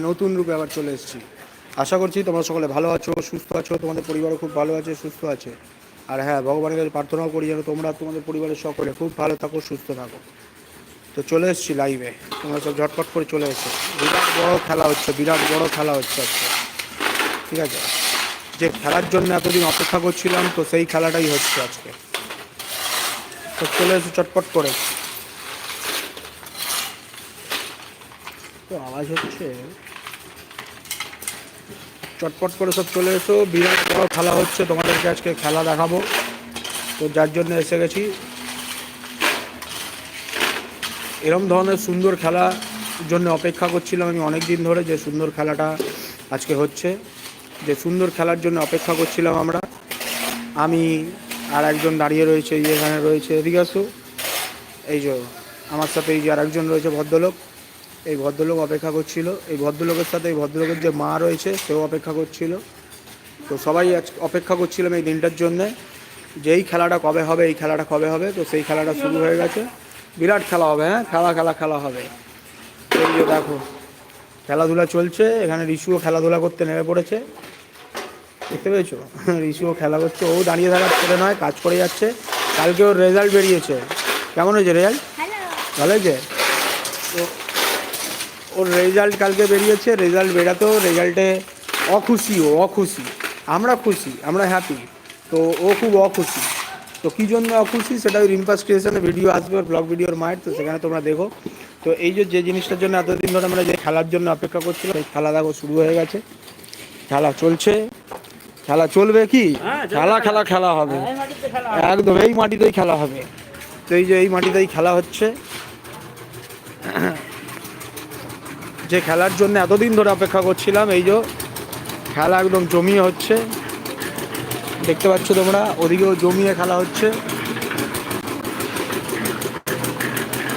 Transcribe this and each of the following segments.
নতুন রূপে আবার চলে এসেছি। আশা করছি তোমরা সকলে ভালো আছো, সুস্থ আছো, তোমাদের পরিবারও খুব ভালো আছে, সুস্থ আছে। আর হ্যাঁ ভগবানের কাছে প্রার্থনাও করি যেন তোমরা তোমাদের পরিবারের সকলে খুব ভালো থাকো, সুস্থ থাকো। তো চলে এসেছি লাইভে তোমরা সব ঝটপট করে চলে এসো। বিরাট বড় খেলা হচ্ছে, বিরাট বড় খেলা হচ্ছে আজকে। ঠিক আছে? যে খেলার জন্য এতদিন অপেক্ষা করছিলাম, তো সেই খেলাটাই হচ্ছে আজকে। তো চলে এসো চটপট করে। আওয়াজ হচ্ছে। চটপট করে সব চলে এসো। বিরাট বড় খেলা হচ্ছে, তোমাদেরকে আজকে খেলা দেখাবো। তো যার জন্য এসে গেছি। এরম ধরনের সুন্দর খেলা জন্য অপেক্ষা করছিলাম আমি অনেক দিন ধরে যে সুন্দর খেলাটা আজকে হচ্ছে। যে সুন্দর খেলার জন্য অপেক্ষা করছিলাম আমরা। আমি আর একজন দাঁড়িয়ে রয়েছে এখানে রয়েছে, এদিকে এই যে, আমার সাথে এই যে আর একজন রয়েছে ভদ্রলোক। এই ভদ্রলোক অপেক্ষা করছিল। এই ভদ্রলোকের সাথে এই ভদ্রলোকের যে মা রয়েছে সেও অপেক্ষা করছিল। তো সবাই আজ অপেক্ষা করছিলাম এই দিনটার জন্যে যে এই খেলাটা কবে হবে এই খেলাটা কবে হবে? তো সেই খেলাটা শুরু হয়ে গেছে। বিরাট খেলা হবে হ্যাঁ? খেলা খেলা খেলা হবে। এই যে দেখো খেলাধুলা চলছে। এখানে রিশুও খেলাধুলা করতে নেমে পড়েছে। দেখতে পেয়েছ? রিশুও খেলা করছে। ও দাঁড়িয়ে থাকার ছেলে নয় কাজ করে যাচ্ছে। কালকে ওর রেজাল্ট বেরিয়েছে। কেমন হয়েছে রেজাল্ট ভালো হয়েছে? তো ওর রেজাল্ট কালকে বেরিয়েছে রেজাল্ট বেরাতেও রেজাল্টে অখুশি ও অখুশি। আমরা খুশি আমরা হ্যাপি তো ও খুব অখুশি। তো কী জন্য অখুশি? সেটা ওই রিম্পাস ক্রিয়েশনে ভিডিও আসবে ওর ব্লগ ভিডিওর মায়ের তো সেখানে তোমরা দেখো। তো এই যে যে জিনিসটার জন্য এতদিন ধরে আমরা যে খেলার জন্য অপেক্ষা করছিলাম এই খেলা দেখো শুরু হয়ে গেছে। খেলা চলছে। খেলা চলবে কি? খেলা খেলা। খেলা হবে। একদম এই মাটিতেই খেলা হবে। তো এই যে এই মাটিতেই খেলা হচ্ছে। যে খেলার জন্য এতদিন ধরে অপেক্ষা করছিলাম, এই যে খেলা একদম জমিয়ে হচ্ছে। দেখতে পাচ্ছ তোমরা, ওদিকেও জমিয়ে খেলা হচ্ছে।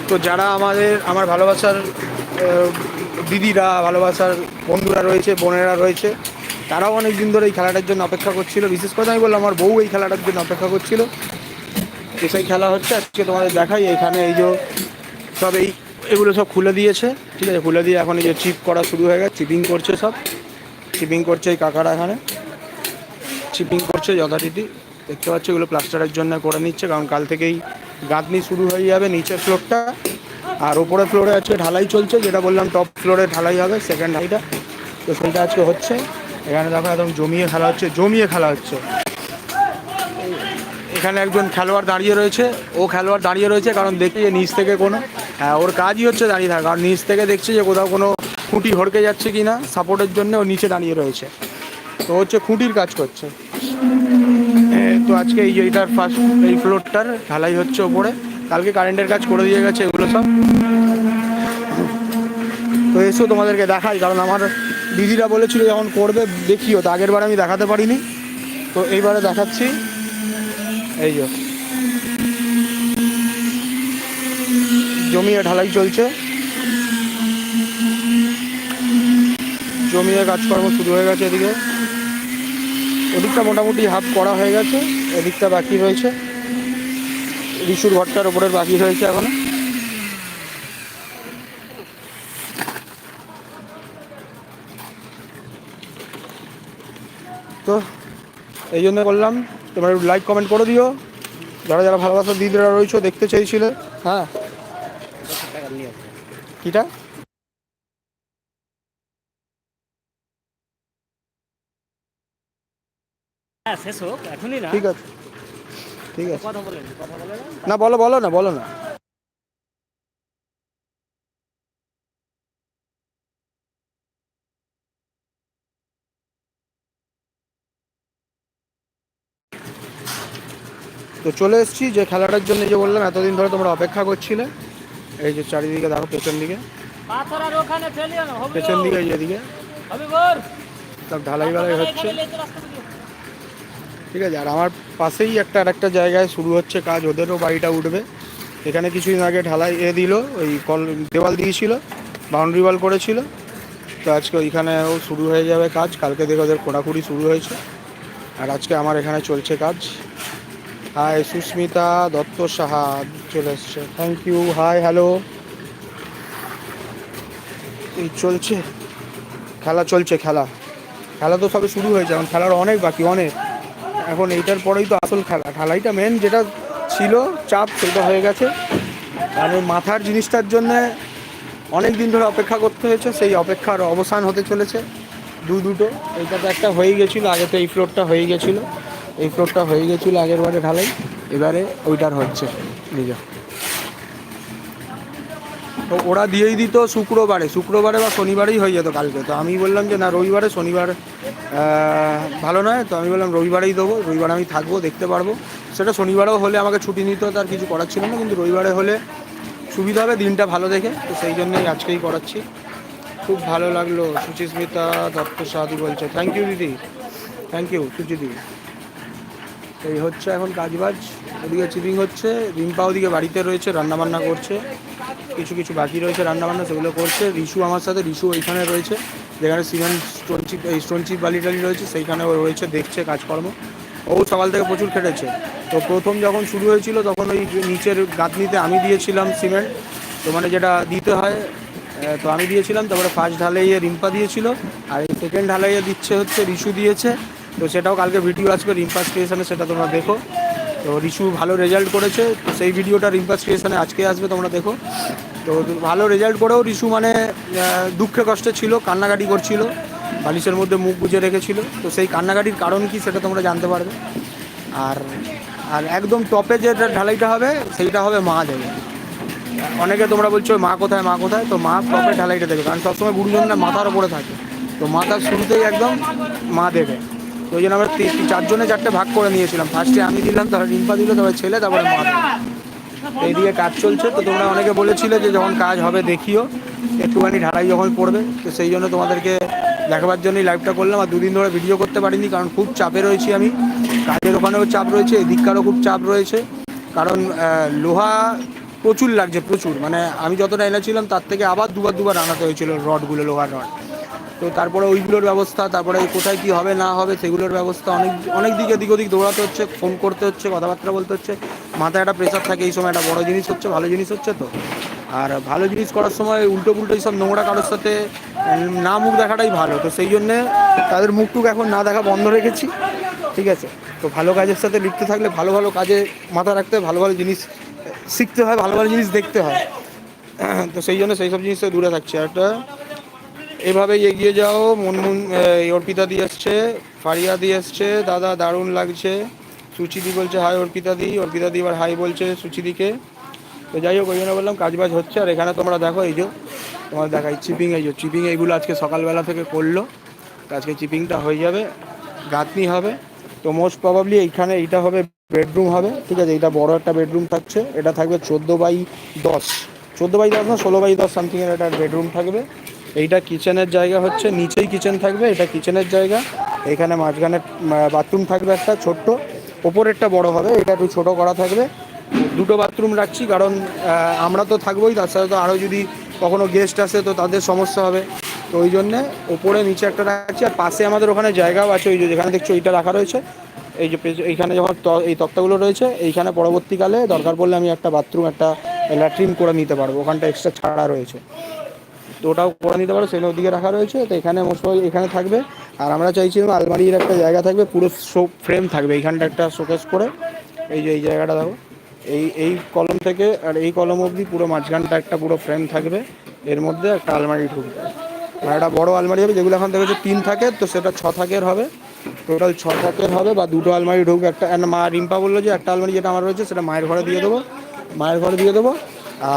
তো যারা আমাদের, আমার ভালোবাসার দিদিরা, ভালোবাসার বন্ধুরা রয়েছে, বোনেরা রয়েছে, তারাও অনেক দিন ধরে এই খেলাটার জন্য অপেক্ষা করছিল। বিশেষ করে আমি বললাম, আমার বউ এই খেলাটার জন্য অপেক্ষা করছিল। সেই খেলা হচ্ছে, আজকে তোমাদের দেখাই। এখানে এই যে সব এই এগুলো সব খুলে দিয়েছে, ঠিক আছে? খুলে দিয়ে এখন এই যে চিপ করা শুরু হয়ে গেছে চিপিং করছে সব। চিপিং করছে এই কাকারা এখানে। চিপিং করছে যথারীতি। দেখতে পাচ্ছ, এগুলো প্লাস্টারের জন্য করে নিচ্ছে, কারণ কাল থেকেই গাঁথনি শুরু হয়ে যাবে নিচের ফ্লোরটা আর ওপরের ফ্লোরে আজকে ঢালাই চলছে, যেটা বললাম টপ ফ্লোরে ঢালাই হবে সেকেন্ড হাইটা তো সেটা আজকে হচ্ছে। এখানে দেখো, একদম জমিয়ে খেলা হচ্ছে, জমিয়ে খেলা হচ্ছে। এখানে একজন খেলোয়াড় দাঁড়িয়ে রয়েছে। ও খেলোয়াড় দাঁড়িয়ে রয়েছে, কারণ দেখি যে নিচ থেকে কোনো হ্যাঁ ওর কাজই হচ্ছে দাঁড়িয়ে থাকা। কারণ নিচ থেকে দেখছে যে কোথাও কোনো খুঁটি হড়কে যাচ্ছে কি না সাপোর্টের জন্য ও নিচে দাঁড়িয়ে রয়েছে। তো হচ্ছে খুঁটির কাজ করছে। এ, তো আজকে এই এইটার ফার্স্ট এই ফ্লোরটার ঢালাই হচ্ছে ওপরে। কালকে কারেন্টের কাজ করে দিয়ে গেছে এগুলো সব। তো এসো তোমাদেরকে দেখাই কারণ আমার দিদিরা বলেছিল যখন করবে দেখিও। তো আগের বার আমি দেখাতে পারিনি। তো এইবারে দেখাচ্ছি। এই যে। জমিয়ে ঢালাই চলছে। জমিয়ে কাজকর্ম শুরু হয়ে গেছে এদিকে। ওদিকটা মোটামুটি হাফ করা হয়ে গেছে, এদিকটা বাকি রয়েছে। রিসুর ঘরটার ওপরের বাকি রয়েছে এখনও। তো এই জন্য বললাম তোমরা লাইক কমেন্ট করে দিও। যারা যারা ভালোবাসার দিদিরা রয়েছে, দেখতে চেয়েছিলে হ্যাঁ। কিটা? হ্যাঁ শেষ হোক এখনই না। ঠিক আছে। ঠিক আছে। কথা বলেন কথা বলে না না বলো বলো না বলো না। তো চলে এসেছি যে খেলাটার জন্য যে বললাম এতদিন ধরে তোমরা অপেক্ষা করছিলে। এই যে চারিদিকে দেখো পেছন দিকে। পেছন দিকে গোর সব ঢালাই বালাই হচ্ছে। ঠিক আছে আর আমার পাশেই একটা আর একটা জায়গায় শুরু হচ্ছে কাজ ওদেরও বাড়িটা উঠবে। এখানে কিছুদিন আগে ঢালাই এ দিল ওই কল দেওয়াল দিয়েছিল বাউন্ডারি ওয়াল করেছিল। তো আজকে ওইখানেও শুরু হয়ে যাবে কাজ কালকে দেখে ওদের খোঁড়াখুড়ি শুরু হয়েছে। আর আজকে আমার এখানে চলছে কাজ। হাই সুস্মিতা দত্ত সাহা চলে এসছে। থ্যাংক ইউ হাই হ্যালো এই চলছে। খেলা চলছে, খেলা। খেলা তো সবে শুরু হয়েছে, এখন খেলার অনেক বাকি, অনেক। এখন এইটার পরেই তো আসল খেলা। খেলাইটা মেন যেটা ছিল, চাপ সেটা হয়ে গেছে। আর ওই মাথার জিনিসটার জন্যে অনেক দিন ধরে অপেক্ষা করতে হয়েছে, সেই অপেক্ষার অবসান হতে চলেছে। দু দুটো। এইটা তো একটা হয়ে গেছিল, আগে তো এই ফ্লোরটা হয়ে গেছিল। এই ফ্লোরটা হয়ে গেছিল আগের বারে ঢালাই, এবারে ওইটার হচ্ছে নিজে তো ওরা দিয়েই দিত শুক্রবারে শুক্রবারে বা শনিবারেই হয়ে যেত কালকে। তো আমি বললাম যে, না, রবিবারে, শনিবার ভালো নয়। তো আমি বললাম, রবিবারেই দেবো, রবিবারে আমি থাকব, দেখতে পারব। সেটা শনিবারেও হলে আমাকে ছুটি নিতে হতো, আর কিছু করার ছিল না, কিন্তু রবিবারে হলে সুবিধা হবে, দিনটা ভালো দেখে। তো সেই জন্যই আজকেই করাচ্ছি। খুব ভালো লাগল। সুচিস্মিতা দত্ত সাহাদি বলছে থ্যাংক ইউ দিদি। থ্যাংক ইউ সুচি দিদি এই হচ্ছে এখন কাজবাজ, ওদিকে চিপিং হচ্ছে, রিম্পা ওদিকে বাড়িতে রয়েছে, রান্নাবান্না করছে, কিছু কিছু বাকি রয়েছে রান্নাবান্না, সেগুলো করছে, রিশু আমার সাথে, রিশু ওইখানে রয়েছে, যেখানে সিমেন্ট, স্টোন চিপ, এই স্টোন চিপ বালি টালি রয়েছে, সেইখানে ও রয়েছে, দেখছে কাজকর্ম। ও সকাল থেকে প্রচুর খেটেছে। তো প্রথম যখন শুরু হয়েছিল, তখন ওই নিচের গাঁথনিতে আমি দিয়েছিলাম সিমেন্ট, তো মানে যেটা দিতে হয় তো আমি দিয়েছিলাম, তারপরে ফার্স্ট ঢালাইয়ে রিম্পা দিয়েছিল, আর সেকেন্ড ঢালাইয়ে দিচ্ছে হচ্ছে, রিশু দিয়েছে তো সেটাও কালকে ভিডিও আসবে রিম্পা স্টেশনে সেটা তোমরা দেখো। তো রিশু ভালো রেজাল্ট করেছে, তো সেই ভিডিওটা রিম্পা স্টেশনে আজকে আসবে, তোমরা দেখো। তো ভালো রেজাল্ট করেও রিশু মানে দুঃখে কষ্টে ছিল, কান্নাকাটি করছিল, বালিশের মধ্যে মুখ গুজে রেখেছিল। তো সেই কান্নাকাটির কারণ কি সেটা তোমরা জানতে পারবে। আর আর একদম টপে যে ঢালাইটা হবে, সেইটা হবে মা দেবে। অনেকে তোমরা বলছো, মা কোথায় মা কোথায়? তো মা টপে ঢালাইটা দেবে, কারণ সবসময় গুরুজনরা মাথার ওপরে থাকে। তো মাথার শুরুতেই একদম মা দেবে। তো ওই জন্য আমরা চারজনে চারটে ভাগ করে নিয়েছিলাম। ফার্স্টে আমি দিলাম তারপরে রিম্পা দিল, তারপরে ছেলে, তারপরে মা। এইদিকে কাজ চলছে, তো তোমরা অনেকে বলেছিলে যে যখন কাজ হবে দেখিও। একটুখানি ঢালাই যখন পড়বে, তো সেই জন্য তোমাদেরকে দেখাবার জন্যই লাইভটা করলাম। আর দুদিন ধরে ভিডিও করতে পারিনি, কারণ খুব চাপে রয়েছি আমি। কাজের ওখানেও চাপ রয়েছে, এদিককারও খুব চাপ রয়েছে। কারণ লোহা প্রচুর লাগছে, প্রচুর। মানে আমি যতটা এনেছিলাম, তার থেকে আবার দুবার দুবার আনাতে হয়েছিল রডগুলো, লোহার রড। তো তারপরে ওইগুলোর ব্যবস্থা, তারপরে কোথায় কি হবে, না হবে, সেগুলোর ব্যবস্থা অনেক অনেক দিকে দিক ওদিক দৌড়াতে হচ্ছে, ফোন করতে হচ্ছে, কথাবার্তা বলতে হচ্ছে। মাথায় একটা প্রেশার থাকে এই সময়, একটা বড় জিনিস হচ্ছে, ভালো জিনিস হচ্ছে তো। আর ভালো জিনিস করার সময় উল্টো পুল্টো এইসব নোংরা কারোর সাথে না মুখ দেখাটাই ভালো। তো সেই জন্যে তাদের মুখটুক এখন না দেখা বন্ধ রেখেছি, ঠিক আছে? তো ভালো কাজের সাথে লিখতে থাকলে ভালো ভালো কাজে মাথা রাখতে হয়, ভালো ভালো জিনিস শিখতে হয়, ভালো ভালো জিনিস দেখতে হয়। তো সেই জন্য সেই সব জিনিস দূরে থাকছে। একটা এভাবেই এগিয়ে যাও। মনমুন অর্পিতা দিয়ে এসছে, ফারিয়া দিয়ে এসছে, দাদা দারুণ লাগছে। সুচিদি বলছে, হাই অর্পিতা দি। অর্পিতা দি এবার হাই বলছে সুচিদিকে। তো যাই হোক, ওই জন্য বললাম কাজবাজ হচ্ছে। আর এখানে তোমরা দেখো এই যে তোমার দেখাই চিপিং, এই যে চিপিং এইগুলো আজকে সকালবেলা থেকে করল। আজকে চিপিংটা হয়ে যাবে, গাঁথনি হবে। তো মোস্ট প্রবাবলি এইখানে এইটা হবে বেডরুম হবে। ঠিক আছে, এইটা বড় একটা বেডরুম থাকছে। এটা থাকবে চোদ্দ বাই দশ। চোদ্দ বাই দশ না, ষোলো বাই দশ সামথিংয়ের একটা বেডরুম থাকবে। এইটা কিচেনের জায়গা হচ্ছে, নিচেই কিচেন থাকবে, এটা কিচেনের জায়গা। এখানে মাঝখানে বাথরুম থাকবে একটা ছোট্ট, ওপরেরটা বড় হবে, এটা একটু ছোটো করা থাকবে। দুটো বাথরুম রাখছি, কারণ আমরা তো থাকবোই, তার সাথে তো আরও যদি কখনো গেস্ট আসে, তো তাদের সমস্যা হবে। তো ওই জন্যে ওপরে নিচে একটা রাখছি, আর পাশে আমাদের ওখানে জায়গাও আছে, ওই যে যেখানে দেখছ, এইটা রাখা রয়েছে। এই যে এইখানে যখন এই তক্তাগুলো রয়েছে, এইখানে পরবর্তীকালে দরকার পড়লে আমি একটা বাথরুম একটা ল্যাট্রিন করে নিতে পারব, ওখানটা এক্সট্রা ছাড়া রয়েছে। তো ওটাও করে নিতে পারো সেগুলো ওদিকে রাখা রয়েছে, তো এখানে মোস্ট এখানে থাকবে। আর আমরা চাইছিলাম আলমারির একটা জায়গা থাকবে, পুরো শো ফ্রেম থাকবে, এইখানটা একটা শোকেস করে। এই যে এই জায়গাটা দেখো, এই এই কলম থেকে আর এই কলম অবধি পুরো মাঝখানটা একটা পুরো ফ্রেম থাকবে, এর মধ্যে একটা আলমারি ঢুকবে। আর একটা বড় আলমারি হবে, যেগুলো এখন দেখেছ তিন থাকে তো সেটা ছ থাকের হবে। টোটাল ছ থাকের হবে বা দুটো আলমারি ঢুকবে, একটা মা রিম্পা বলল যে একটা আলমারি যেটা আমার রয়েছে, সেটা মায়ের ঘরে দিয়ে দেবো। মায়ের ঘরে দিয়ে দেবো।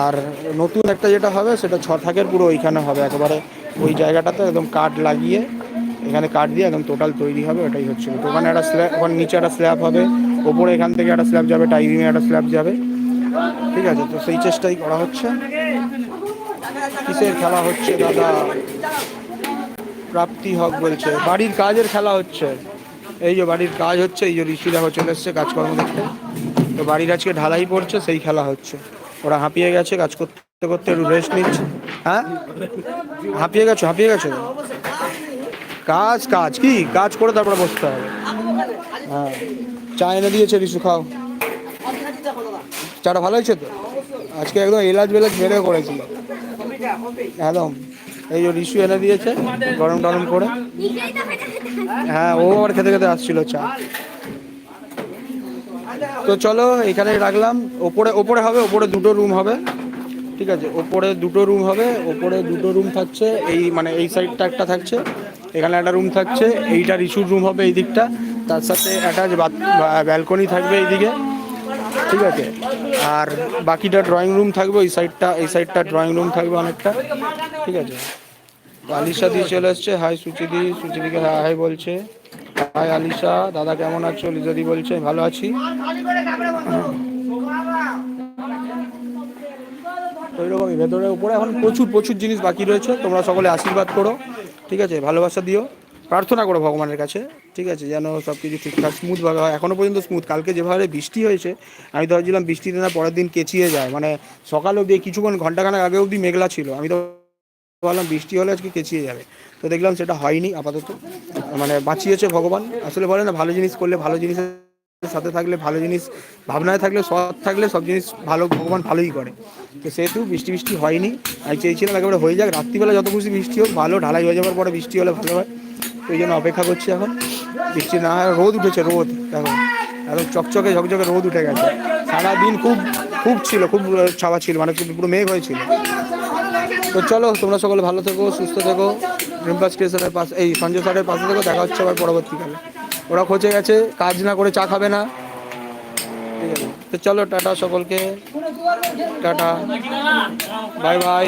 আর নতুন একটা যেটা হবে, সেটা ছ থাকের পুরো ওইখানে হবে। একেবারে ওই জায়গাটাতে একদম কাঠ লাগিয়ে, এখানে কাঠ দিয়ে একদম টোটাল তৈরি হবে, ওটাই হচ্ছে। তো ওখানে একটা স্ল্যাব ওখানে নিচে একটা স্ল্যাব হবে, ওপরে এখান থেকে একটা স্ল্যাব যাবে টাইভিংয়ে একটা স্ল্যাব যাবে। ঠিক আছে, তো সেই চেষ্টাই করা হচ্ছে। কিসের খেলা হচ্ছে, দাদা? প্রাপ্তি হক বলছে। বাড়ির কাজের খেলা হচ্ছে। এই যে বাড়ির কাজ হচ্ছে, এই যে ঋষি দেখো চলে এসছে কাজকর্ম দেখতে। তো বাড়ির আজকে ঢালাই পড়ছে, সেই খেলা হচ্ছে। ওরা হাঁপিয়ে গেছে, কাজ করতে করতে একটু রেস্ট নিচ্ছে। হ্যাঁ? হাঁপিয়ে গেছো হাঁপিয়ে গেছো কাজ কাজ, কি? কাজ করে তারপরে বসতে হবে। হ্যাঁ। চা এনে দিয়েছে, রিসু, খাও। চাটা ভালো হয়েছে তো? আজকে একদম এলাচ বেলাচ মেরে করেছিল। একদম। এই যে রিসু এনে দিয়েছে গরম টরম করে। হ্যাঁ ও আবার খেতে খেতে আসছিল চা। তো চলো, এখানে রাখলাম। ওপরে ওপরে হবে, ওপরে দুটো রুম হবে। ঠিক আছে, ওপরে দুটো রুম হবে, ওপরে দুটো রুম থাকছে, এই মানে এই সাইডটা একটা থাকছে, এখানে একটা রুম থাকছে, এইটা রিসুর রুম হবে এই দিকটা, তার সাথে অ্যাটাচ ব্যালকনি থাকবে এইদিকে। ঠিক আছে, আর বাকিটা ড্রয়িং রুম থাকবে, ওই সাইডটা এই সাইডটা ড্রয়িং রুম থাকবে অনেকটা। ঠিক আছে আলিশা দিয়ে চলে আসছে হাই সুচিদি, সুচিদিকে হাই বলছে। হাই আলিশা দাদা, কেমন আছো? লিজাদি বলছে, ভালো আছি। তো এরকমই, ভেতরে, উপরে এখন প্রচুর প্রচুর জিনিস বাকি রয়েছে। তোমরা সকলে আশীর্বাদ করো। ঠিক আছে, ভালোবাসা দিও। প্রার্থনা করো ভগবানের কাছে। ঠিক আছে, যেন সব কিছু ঠিকঠাক স্মুথভাবে হয়। এখনও পর্যন্ত স্মুথ কালকে যেভাবে বৃষ্টি হয়েছে, আমি তো ভাবছিলাম বৃষ্টিতে না পরের দিন কেচিয়ে যায়। মানে সকাল অবধি, কিছুক্ষণ, ঘন্টাখানেক আগে অবধি মেঘলা ছিল। আমি তো ভাবলাম বৃষ্টি হলে আজকে কেচিয়ে যাবে। তো দেখলাম সেটা হয়নি আপাতত। মানে বাঁচিয়েছে ভগবান। আসলে বলে না, ভালো জিনিস করলে ভালো জিনিসের সাথে থাকলে ভালো জিনিস, ভাবনায় থাকলে, সৎ থাকলে সব জিনিস ভালো, ভগবান ভালোই করে। তো সেহেতু বৃষ্টি বৃষ্টি হয়নি। আমি চেয়েছিলাম একেবারে হয়ে যাক, রাত্রিবেলা যত খুশি বৃষ্টি হোক, ভালো ঢালাই হয়ে যাওয়ার পরে বৃষ্টি হলে ভালো হয়। তো এই জন্য অপেক্ষা করছি এখন। বৃষ্টি না রোদ উঠেছে, রোদ। এখন এখন চকচকে, ঝকঝকে রোদ উঠে গেছে। সারাদিন খুব খুব ছিল, খুব ছাওয়া ছিল মানে পুরো মেঘ হয়েছিল। তো চলো তোমরা সকলে ভালো থেকো সুস্থ থেকো। ড্রিমপাস স্টেশনের পাশে এই সঞ্জয় স্যারের পাশে থেকো দেখা হচ্ছে আবার পরবর্তীকালে। ওরা খোঁজে গেছে কাজ না করে চা খাবে না। ঠিক আছে। তো চলো টাটা সকলকে। টাটা। Bye bye.